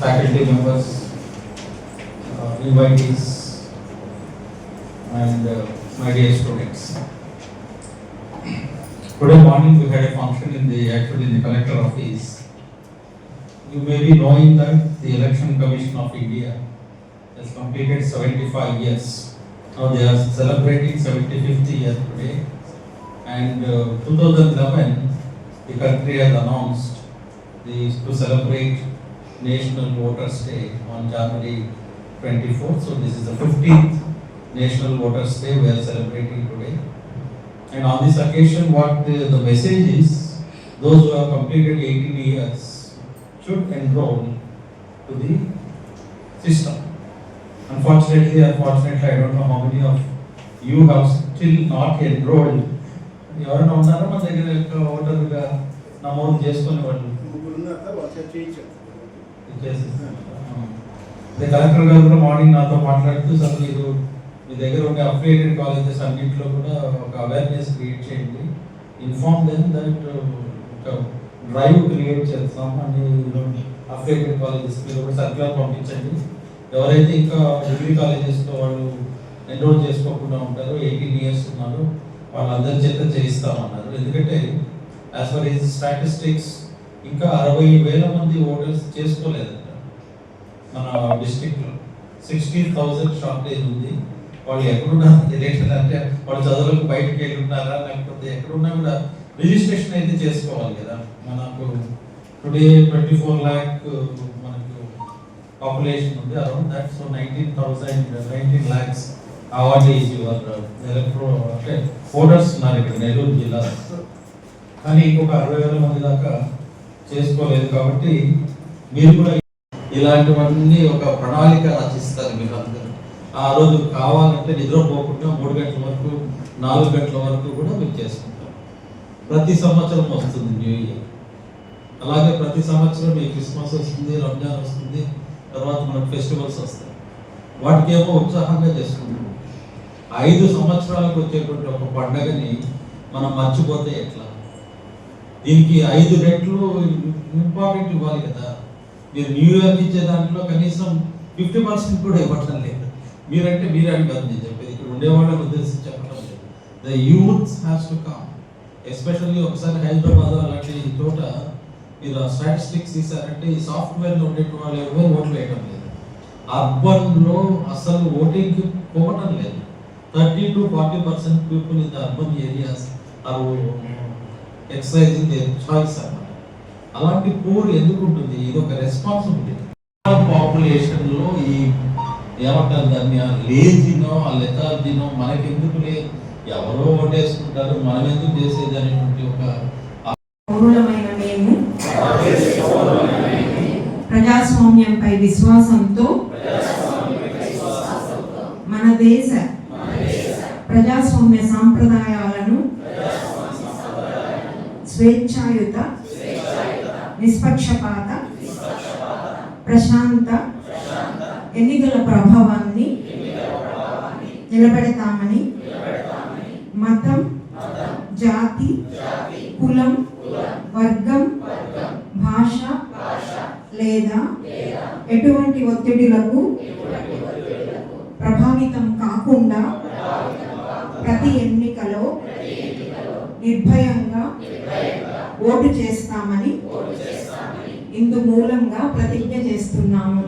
faculty members, uh, invitees, and uh, my dear students. Today morning we had a function in the, actually in the collector office. You may be knowing that the Election Commission of India has completed seventy-five years. Now they are celebrating seventy-fifth year today. And uh, two thousand eleven, the country has announced the, to celebrate National Voters Day on January twenty-fourth. So this is the fifteenth National Voters Day we are celebrating today. And on this occasion, what the, the message is, those who have completed eighteen years should enroll to the system. Unfortunately, unfortunately, I don't know how many of you have still not enrolled. ఎవరైనా ఉన్నారా మన దగ్గర ఓటర్గా నమోదు చేసుకునే వాళ్ళు ముగ్గురున్నారు వాళ్ళు చేయించారు అదే కలెక్టర్ గారు కూడా మార్నింగ్ నాతో మాట్లాడుతూ సార్ మీరు మీ దగ్గర ఉన్న అఫిలియేటెడ్ కాలేజెస్ అన్నింటిలో కూడా ఒక అవేర్నెస్ క్రియేట్ చేయండి. ఇన్ఫార్మ్ దెన్ దట్ ఒక డ్రైవ్ క్రియేట్ చేస్తాం అని అఫిలియేటెడ్ కాలేజెస్ మీరు కూడా సర్క్యులర్ పంపించండి. ఎవరైతే ఇంకా డిగ్రీ కాలేజెస్లో వాళ్ళు ఎన్రోల్ చేసుకోకుండా ఉంటారో ఎయిటీన్ ఇయర్స్ ఉన్నారో వాళ్ళందరి చేత చేయిస్తామన్నారు. ఎందుకంటే యాజ్ ఫర్ ఈజ్ స్టాటిస్టిక్స్ ఇంకా అరవై వేల మంది ఓటర్స్ చేసుకోలేదంట మన district sixteen thousand thousand shortage ఉంది. వాళ్ళు ఎక్కడున్నారో తెలియట్లేదు అంటే వాళ్ళు చదువులకు బయటకు వెళ్ళి ఉన్నారా లేకపోతే ఎక్కడున్నా కూడా రిజిస్ట్రేషన్ అయితే చేసుకోవాలి కదా. మనకు టుడే ట్వంటీ ఫోర్ ల్యాక్ మనకు పాపులేషన్ ఉంది. Around that so nineteen thousand nineteen lakhs award is your electro అంటే ఓటర్స్ ఉన్నారు ఇక్కడ నెల్లూరు జిల్లా కానీ ఇంకొక అరవై వేల మంది దాకా చేసుకోలేదు కాబట్టి మీరు కూడా ఇలాంటివన్నీ ఒక ప్రణాళిక రచిస్తారు మీరు అందరూ. ఆ రోజు కావాలంటే నిద్రపోకుండా మూడు గంటల వరకు నాలుగు గంటల వరకు కూడా మీరు చేసుకుంటారు. ప్రతి సంవత్సరం వస్తుంది న్యూ ఇయర్. అలాగే ప్రతి సంవత్సరం మీ క్రిస్మస్ వస్తుంది రంజాన్ వస్తుంది తర్వాత మనకు ఫెస్టివల్స్ వస్తాయి. వాటికి ఏమో ఉత్సాహంగా చేసుకుంటాం. ఐదు సంవత్సరాలకు వచ్చేటువంటి ఒక పండగని మనం మర్చిపోతే ఎట్లా? దీనికి ఐదు రెట్లు ఇంపార్టెంట్ ఇవ్వాలి కదా. మీరు న్యూ ఇయర్ ఇచ్చే దాంట్లో కనీసం ఫిఫ్టీ పర్సెంట్ కూడా ఇవ్వటం లేదు. మీరంటే మీరని కాదు నేను చెప్పేది. ఇక్కడ ఉండేవాళ్ళని ఉద్దేశించి చెప్పడం లేదు. The youth has to come especially ఒకసారి హైదరాబాద్ అలాంటి చోట మీరు స్టాటిస్టిక్స్ తీసారంటే ఈ సాఫ్ట్వేర్లో ఉండే వాళ్ళు ఎవరు ఓట్లు వేయడం లేదు. అర్బన్లో అసలు ఓటింగ్ పోవటం లేదు. Thirty to forty percent people in the urban areas are exercising their choice అన్నమాట. అలాంటి పూర్ ఎందుకు ఉంటుంది ఇది ఒక రెస్పాన్సిబిలిటీ పాపులేషన్లో ఈ ఏమంటారు దాన్ని ఆ లేజినో ఆ లెథార్జీనో మనకెందుకు లేదు ఎవరో ఓటేసుకుంటారు మనం ఎందుకు చేసేది అనేటువంటి ఒక ప్రజాస్వామ్యంపై విశ్వాసంతో మన దేశ ప్రజాస్వామ్య సాంప్రదాయాలను స్వేచ్ఛాయుత నిష్పక్షపాత ప్రశాంత ఎన్నికల ప్రభావాన్ని నిలబెడతామని మతం జాతి కులం వర్గం భాష లేదా ఎటువంటి ఒత్తిడిలకు ప్రభావితం కాకుండా ప్రతి ఎన్నికలో నిర్భయంగా ఇందు మూలంగా ప్రతిజ్ఞ చేస్తున్నాము.